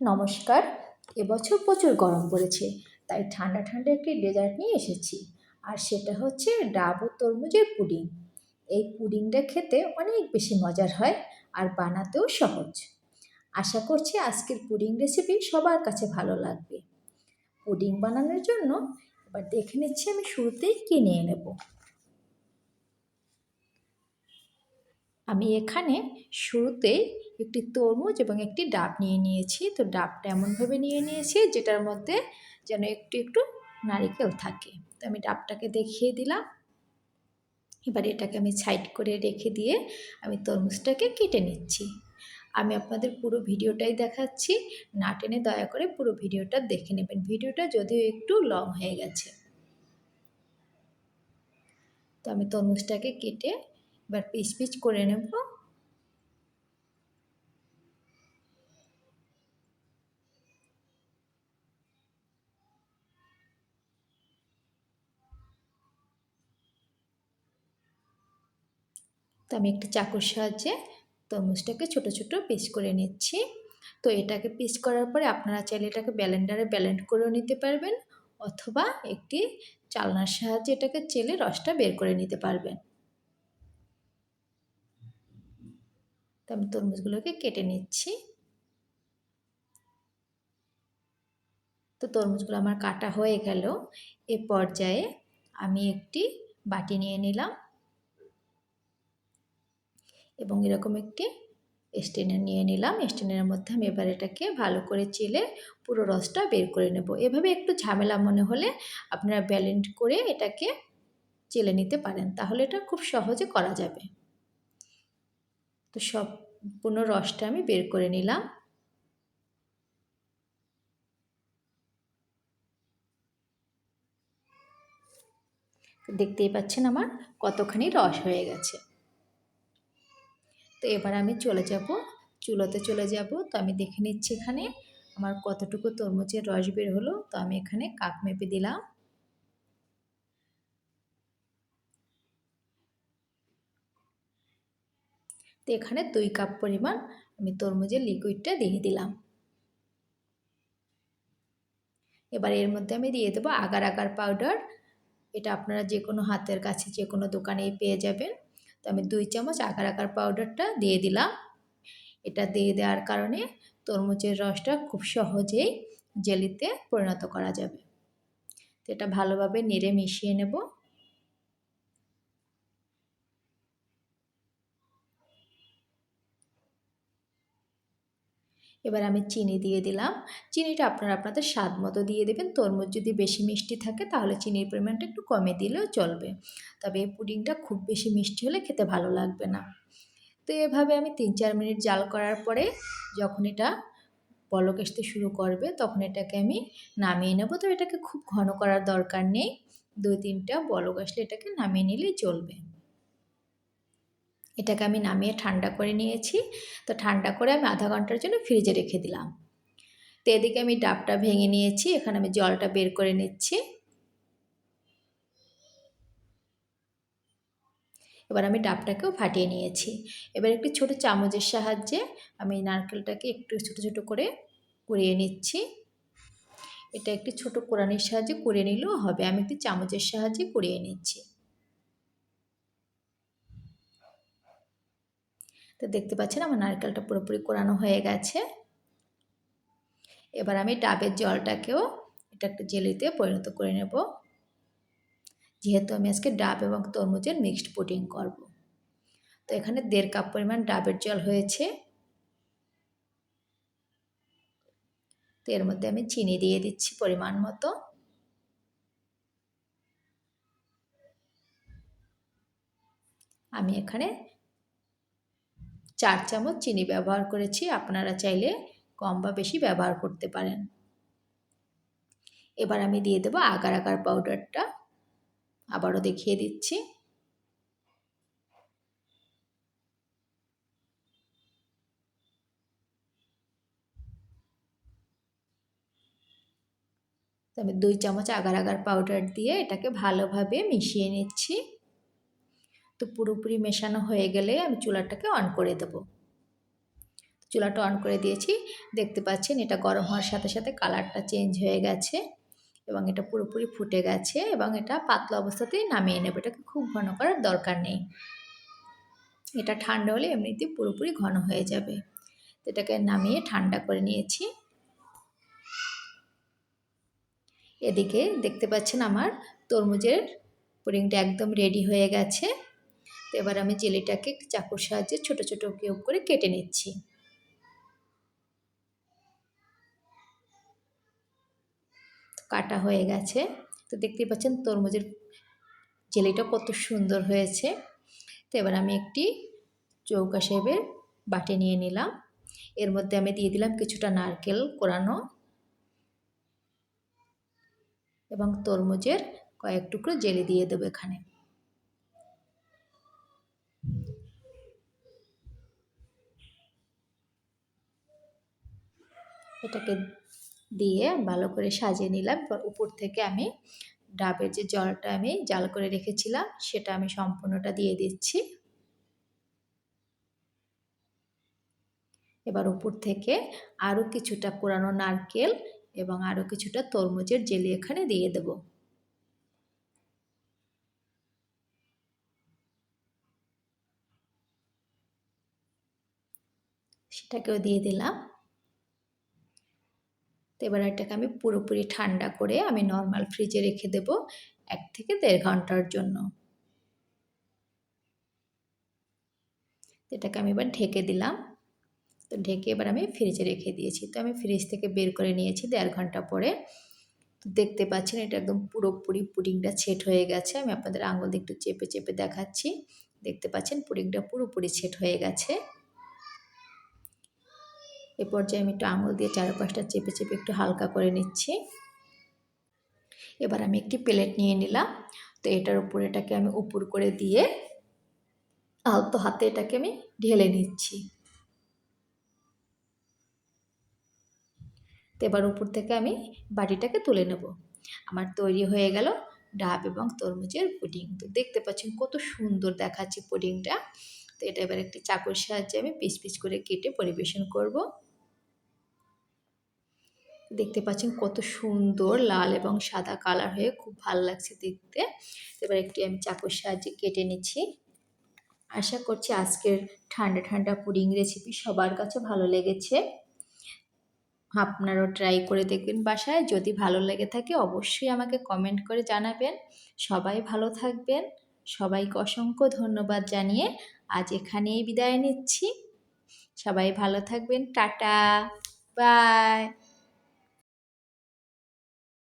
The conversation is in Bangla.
নমস্কার, এবছর প্রচুর গরম পড়েছে, তাই ঠান্ডা ঠান্ডা একটি ডেজার্ট নিয়ে এসেছি, আর সেটা হচ্ছে ডাব ও তরমুজের পুডিং। এই পুডিংটা খেতে অনেক বেশি মজার হয় আর বানাতেও সহজ। আশা করছি আজকের পুডিং রেসিপি সবার কাছে ভালো লাগবে। পুডিং বানানোর জন্য এবার দেখে নিচ্ছি আমি শুরুতেই কিনে নেব। আমি এখানে শুরুতেই একটি তরমুজ এবং একটি ডাব নিয়ে নিয়েছি। তো ডাবটা এমনভাবে নিয়ে নিয়েছি যেটার মধ্যে যেন একটু একটু নারিকেল থাকে। তো আমি ডাবটাকে দেখিয়ে দিলাম। এবার এটাকে আমি সাইড করে রেখে দিয়ে আমি তরমুজটাকে কেটে নিচ্ছি। আমি আপনাদের পুরো ভিডিওটাই দেখাচ্ছি। না টেনে দয়া করে পুরো ভিডিওটা দেখে নেবেন। ভিডিওটা যদিও একটু লং হয়ে গেছে। তো আমি তরমুজটাকে কেটে এবার পিস পিস করে নেব। তো আমি একটি চাকুর সাহায্যে তরমুজটাকে ছোট ছোট পিস করে নিচ্ছি। তো এটাকে পিস করার পরে আপনারা চাইলে এটাকে ব্যালেন্ডারে ব্যালেন্ড করেও নিতে পারবেন অথবা একটি চালনার সাহায্যে এটাকে চেলে রসটা বের করে নিতে পারবেন। তো আমি তরমুজগুলোকে কেটে নিচ্ছি। তো তরমুজগুলো আমার কাটা হয়ে গেল। এ পর্যায়ে আমি একটি বাটি নিয়ে নিলাম। এবং এরকম একটি স্টেনার নিয়ে নিলাম। স্টেনারের মধ্যে আমি এবার এটাকে ভালো করে চেলে পুরো রসটা বের করে নেব। এভাবে একটু ঝামেলা মনে হলে আপনারা ব্যালেন্ড করে এটাকে চেলে নিতে পারেন। তাহলে এটা খুব সহজে করা যাবে। তো সম্পূর্ণ রসটা আমি বের করে নিলাম। দেখতেই পাচ্ছেন আমার কতখানি রস হয়ে গেছে। তো এবার আমি চলে যাব। চুলোতে চলে যাব। তো আমি দেখে নিচ্ছি এখানে আমার কতটুকু তরমুজের রস বের হলো। তো আমি এখানে কাপ মেপে দিলাম। তো এখানে দুই কাপ পরিমাণ আমি তরমুজের লিকুইডটা দিয়ে দিলাম। এবার এর মধ্যে আমি দিয়ে দেবো আগার আগার পাউডার। এটা আপনারা যে কোনো হাতের কাছে যে কোনো দোকানেই পেয়ে যাবেন। তো আমি দুই চামচ আকার আকার পাউডারটা দিয়ে দিলাম। এটা দিয়ে দেওয়ার কারণে তরমুজের রসটা খুব সহজেই জেলিতে পরিণত করা যাবে। তো এটা ভালোভাবে নেড়ে মিশিয়ে নেব। এবার আমি চিনি দিয়ে দিলাম। চিনিটা আপনারা আপনাদের স্বাদ মতো দিয়ে দেবেন। তরমুজ যদি বেশি মিষ্টি থাকে, তাহলে চিনির পরিমাণটা একটু কমে দিলেও চলবে। তবে এই পুডিংটা খুব বেশি মিষ্টি হলে খেতে ভালো লাগবে না। তো এভাবে আমি তিন চার মিনিট জাল করার পরে যখন এটা বলক আসতে শুরু করবে, তখন এটাকে আমি নামিয়ে নেব। তো এটাকে খুব ঘন করার দরকার নেই। দুই তিনটা বলক আসলে এটাকে নামিয়ে নিলেই চলবে। এটাকে আমি নামিয়ে ঠান্ডা করে নিয়েছি। তো ঠান্ডা করে আমি আধা ঘণ্টার জন্য ফ্রিজে রেখে দিলাম। তো এদিকে আমি ডাবটা ভেঙে নিয়েছি, এখানে আমি জলটা বের করে নিচ্ছি। এবার আমি ডাবটাকেও ফাটিয়ে নিয়েছি। এবার একটি ছোট চামচের সাহায্যে আমি নারকেলটাকে একটু ছোট ছোট করে কুড়িয়ে নিচ্ছি। এটা একটি ছোট কোরআনের সাহায্যে কুড়িয়ে নিলেও হবে। আমি একটি চামচের সাহায্যে কুড়িয়ে নিচ্ছি। তো দেখতে পাচ্ছেন আমার নারকেলটা পুরোপুরি কোরানো হয়ে গেছে। এবার আমি ডাবের জলটাকেও এটা একটা জেলিতে পরিণত করে নেব। যেহেতু আমি আজকে ডাব এবং তরমুজের মিক্সড পুডিং করব। তো এখানে দেড় কাপ পরিমাণ ডাবের জল হয়েছে। তো এর মধ্যে আমি চিনি দিয়ে দিচ্ছি পরিমাণ মতো। আমি এখানে চার চামচ চিনি ব্যবহার করেছি, আপনারা চাইলে কম বা বেশি ব্যবহার করতে পারেন। এবার আমি দিয়ে দেবো আগার আগার পাউডারটা আবারও দেখিয়ে দিচ্ছি। আমি দুই চামচ আগার আগার পাউডার দিয়ে এটাকে ভালোভাবে মিশিয়ে নিচ্ছি। তো পুরোপুরি মেশানো হয়ে গেলে আমি চুলাটাকে অন করে দেব। চুলাটা অন করে দিয়েছি। দেখতে পাচ্ছেন এটা গরম হওয়ার সাথে সাথে কালারটা চেঞ্জ হয়ে গেছে এবং এটা পুরোপুরি ফুটে গেছে এবং এটা পাতলা অবস্থাতেই নামিয়ে নেব। এটাকে খুব ঘন করার দরকার নেই। এটা ঠান্ডা হলে এমনিতেই পুরোপুরি ঘন হয়ে যাবে। এটাকে নামিয়ে ঠান্ডা করে নিয়েছি। এদিকে দেখতে পাচ্ছেন আমার তরমুজের পুডিংটা একদম রেডি হয়ে গেছে। তো এবার আমি জেলিটাকে চাকুর সাহায্যে ছোট ছোট কিউব করে কেটে নিচ্ছি। কাটা হয়ে গেছে। তো দেখতেই পাচ্ছেন তরমুজের জেলিটা কত সুন্দর হয়েছে। তো এবার আমি একটি চৌকা শেপের বাটি নিয়ে নিলাম। এর মধ্যে আমি দিয়ে দিলাম কিছুটা নারকেল কোরানো এবং তরমুজের কয়েক টুকরো জেলি দিয়ে দেবো এখানে। এটাকে দিয়ে ভালো করে সাজিয়ে নিলাম। উপর থেকে আমি ডাবের যে জলটা আমি জাল করে রেখেছিলাম, সেটা আমি সম্পূর্ণটা দিয়ে দিচ্ছি। এবার উপর থেকে আরও কিছুটা কোরানো নারকেল এবং আরও কিছুটা তরমুজের জেলি এখানে দিয়ে দেব। সেটাকেও দিয়ে দিলাম। তো এবার এটাকে আমি পুরোপুরি ঠান্ডা করে আমি নর্মাল ফ্রিজে রেখে দেব এক থেকে দেড় ঘণ্টার জন্য। এটাকে আমি এবার ঢেকে দিলাম। তো ঢেকে এবার আমি ফ্রিজে রেখে দিয়েছি। তো আমি ফ্রিজ থেকে বের করে নিয়েছি দেড় ঘণ্টা পরে। তো দেখতে পাচ্ছেন এটা একদম পুরোপুরি পুডিংটা ছেট হয়ে গেছে। আমি আপনাদের আঙুল দিয়ে একটু চেপে চেপে দেখাচ্ছি। দেখতে পাচ্ছেন পুডিংটা পুরোপুরি ছেট হয়ে গেছে। এ পর্যায়ে আমি একটু আঙুল দিয়ে চারপাশটা চেপে চেপে একটু হালকা করে নিচ্ছি। এবার আমি একটি প্লেট নিয়ে নিলাম। তো এটার উপর এটাকে আমি উপর করে দিয়ে আলতো হাতে এটাকে আমি ঢেলে নিচ্ছি। তো এবার উপর থেকে আমি বাটিটাকে তুলে নেব। আমার তৈরি হয়ে গেল ডাব এবং তরমুজের পুডিং। তো দেখতে পাচ্ছেন কত সুন্দর দেখাচ্ছে পুডিংটা। তো এটা এবার একটি চাকুর সাহায্যে আমি পিস পিস করে কেটে পরিবেশন করব। দেখতে পাচ্ছেন কত সুন্দর লাল এবং সাদা কালার হয়ে খুব ভালো লাগছে দেখতে। এবার একটি আমি চাকুর সাহায্যে কেটে নিচ্ছি। আশা করছি আজকের ঠান্ডা ঠান্ডা পুডিং রেসিপি সবার কাছে ভালো লেগেছে। আপনারাও ট্রাই করে দেখবেন বাসায়। যদি ভালো লেগে থাকে অবশ্যই আমাকে কমেন্ট করে জানাবেন। সবাই ভালো থাকবেন। সবাইকে অসংখ্য ধন্যবাদ জানিয়ে আজ এখানেই বিদায় নিচ্ছি। সবাই ভালো থাকবেন। টাটা। বাই